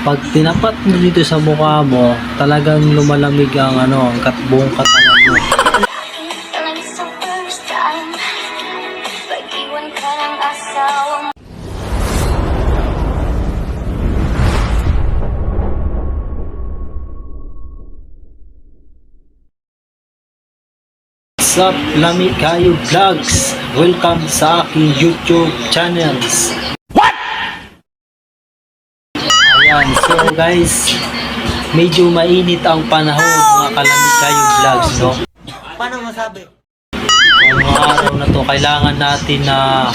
Pag tinapat mo dito sa mukha mo, talagang lumalamig ang ano, ang kat buong katawan mo What's up, Lami Kayo Vlogs? Welcome sa aking YouTube channels. Ayan, so guys, medyo mainit ang panahon mga Kalami Kayo Vlogs, no? Paano masabi? Ang mga araw na to, kailangan natin na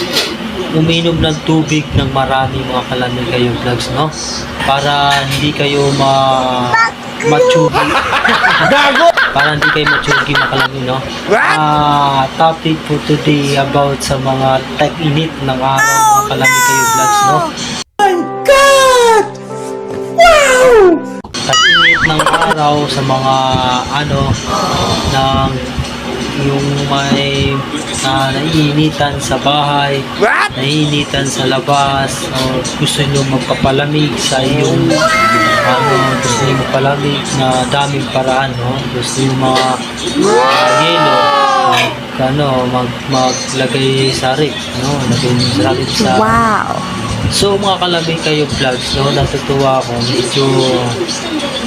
uminom ng tubig ng marami mga Kalami Kayo Vlogs, no? Para hindi kayo ma matsugi. Para hindi kayo matsugi mga Kalami, no? Ah, topic for today about sa mga tag-init ng araw mga Kalami Kayo Vlogs, no? Araw sa mga ano ng yung may na naiinitan sa bahay, naiinitan sa labas, o gusto nyo magpapalamig sa iyong ano, gusto nyo magpalamig na daming paraan, no? Gusto nyo mga uh, yelo, mag, ano, mag, maglagay sa rip, no? Lagay sa rip sa Wow. So mga kalamig kayo vlogs, no, natutuwa ako. Medyo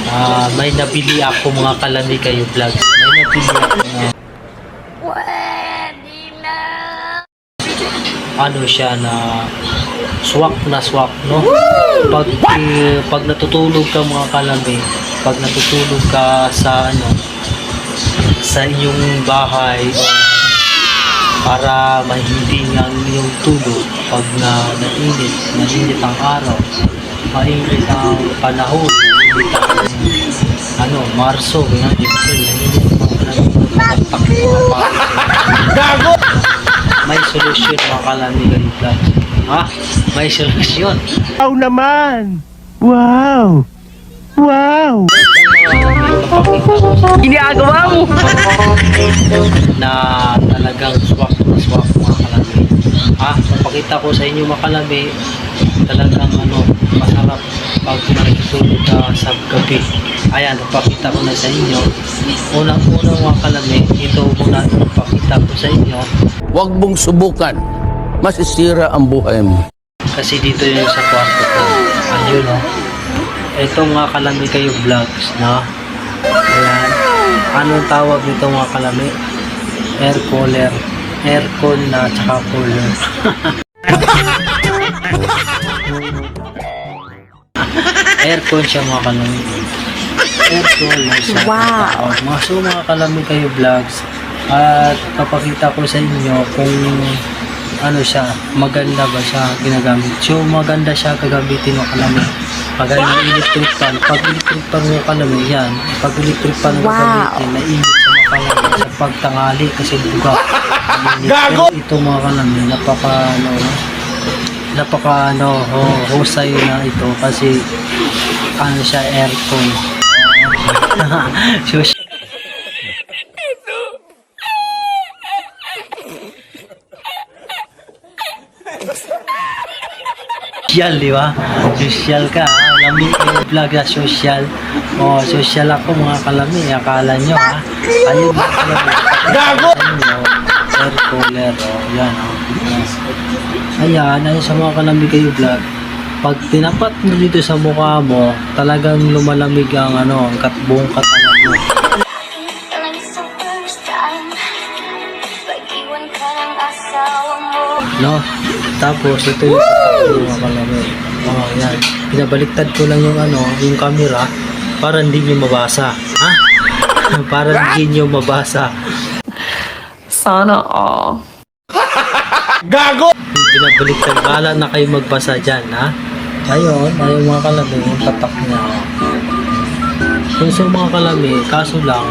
ah, may nabili ako mga kalamig kayo vlogs. May nabili ako na Pwede na ano siya na swak na swak, no? Pag, eh, pag natutulog ka mga kalamig, pag natutulog ka sa ano, sa inyong bahay, para mahindi ang iyong tulog pag na nainit, mainit ang araw, mainit ang panahon, mainit ang ano, Marso, ganyan, April, mainit ang Gago! May solusyon mga kalamigan vlog. Ha? May solusyon. Wow naman! Wow! Wow! Ginagawa mo! na talagang swak na swak mga Papakita ko sa inyo mga kalami, talagang ano, masarap pag nakikitulog ka sa gabi. Ayan, papakita ko na sa inyo. Unang-unang mga kalami, ito muna papakita ko sa inyo. Huwag mong subukan. Masisira ang buhay mo. Kasi dito yun sa kwarto ko. Ayun o. Ito mga kalami kayo vlogs, no? Ayan. Anong tawag nito mga kalami? Air cooler. Aircon na tsaka cooler. Aircon siya mga kalami. Air cooler siya. Wow. Mga so mga kalami kayo vlogs. At papakita ko sa inyo kung ano siya, maganda ba siya ginagamit. So maganda siya gagamitin ng kalami. Pag ano, electric fan, pag electric fan mo kalami, yan. Pag electric fan mo Wow. gagamitin, nainit kalami sa pagtangali kasi buga. Gago! Ito mga kalami, napaka ano, napaka ano, ho, husay na ito kasi ano siya, aircon. so, social, di ba? Social ka, ha? Lami yung vlog na social. Oh, social ako mga kalami. Akala nyo, ha? Ayun, mga kalami. Gago! Air cooler, oh. Yan, oh. Ayan, ayun sa mga kalami kayo vlog. Pag tinapat mo dito sa mukha mo, talagang lumalamig ang ano, ang kat buong katawan mo. No? Tapos, ito yung mga kalami. Oh, yan. Pinabaliktad ko lang yung ano, yung camera para hindi nyo mabasa. Ha? para hindi nyo mabasa. Sana all. Pinabaliktad. Bahala na kayo magbasa dyan, ha? Ayun, ayun mga kalami, yung tatak niya. Yung sa mga kalami, kaso lang,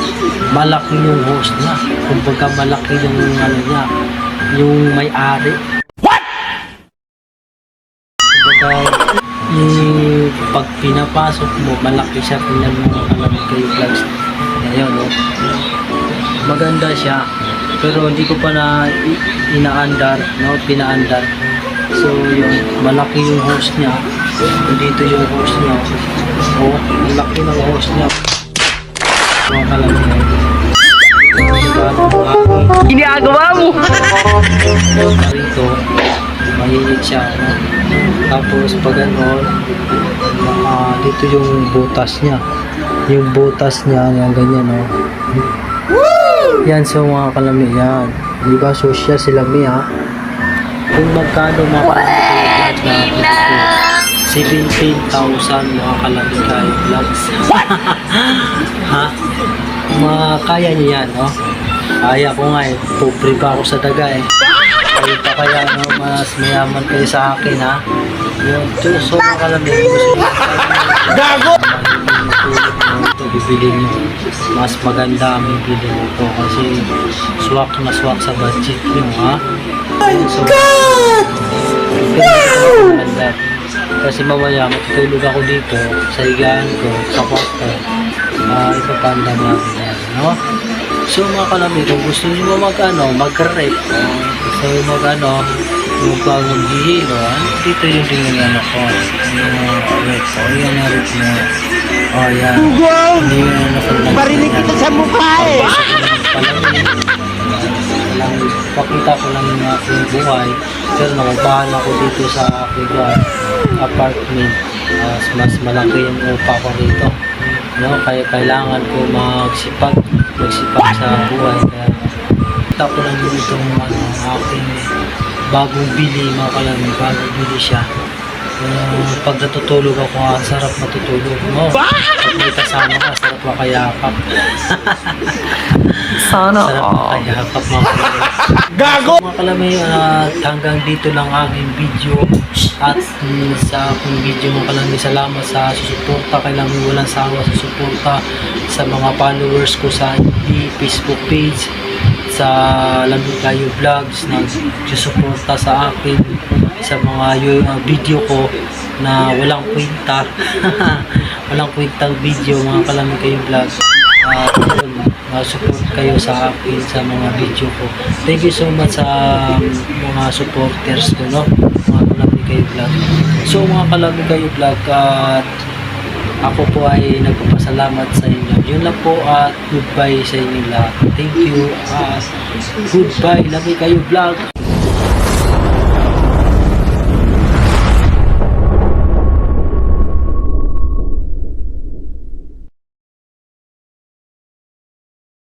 malaki yung host niya. Kumbaga malaki yung ano niya, yung may-ari. What? Kumbaga, yung pag pinapasok mo, malaki siya tingnan mo mga kalami kayo vlogs. Ayun, no? Maganda siya. Pero hindi ko pa na inaandar, no? Pinaandar. So, yung malaki yung host niya. Dito yung hose niya. Oh, ang laki ng hose niya. Mga kalamay. Ginagawa mo! rito, mainit siya. No? Tapos pag ano, ah, dito yung butas niya. Yung butas niya, yung ganyan, no? Yan, so mga kalami, yan. Di ba, social sila, mi, ha? Kung magkano mga kalami na 17,000 mga kalami kayo vlogs. ha? Mga kaya niyo yan, no? Kaya ko nga eh. Pobre pa ako sa daga eh. Kayo pa kaya no, mas mayaman kayo sa akin ha. Yun, so, so mga kalami. Gusto niyo Gago! ito bibili nyo. Mas maganda ang bibili mo ito kasi swak na swak sa budget nyo ha. So, Maganda. Kasi mamaya matutulog ako dito sa higaan ko, sa kwarto. Ah, ipapanda natin yan, no? So mga kalami, kung gusto niyo mag ano, mag-rep, uh, gusto niyo mag ano, yung pag maghihilo, ah, dito yung rin yung ano ko, yung rep ko, yung na rep mo. Oh, yan. Wow! Hindi yun ang nasa Parinig kita sa mukha eh! lang pakita ko lang yung aking buhay pero nakabahan ako dito sa aking buhay apartment Mas mas malaki yung upa ko rito no kaya kailangan ko magsipag magsipag sa buhay kaya kita ko lang yung itong ano, aking bagong bili mga kalami bagong bili siya Uh, pag natutulog ako, ang sarap matutulog, no? Pag may kasama ka, sarap makayakap. Sana Sarap makayakap mga kalami. Gago! Mga kalami, at hanggang dito lang aking video at mm, sa aking video mga kalami, salamat sa susuporta kay Lami walang sawa sa suporta sa mga followers ko sa FB, Facebook page sa Lami Kayo Vlogs na susuporta sa akin sa mga uh, video ko na walang kwenta walang kwentang video mga kalami kayo vlog uh, uh, support kayo sa akin sa mga video ko. Thank you so much sa um, mga supporters ko no? Mga kalami kayo vlog so mga kalami kayo at ako po ay nagpapasalamat sa inyo yun lang po at goodbye sa inyo lahat. Thank you at goodbye. Lami kayo vlog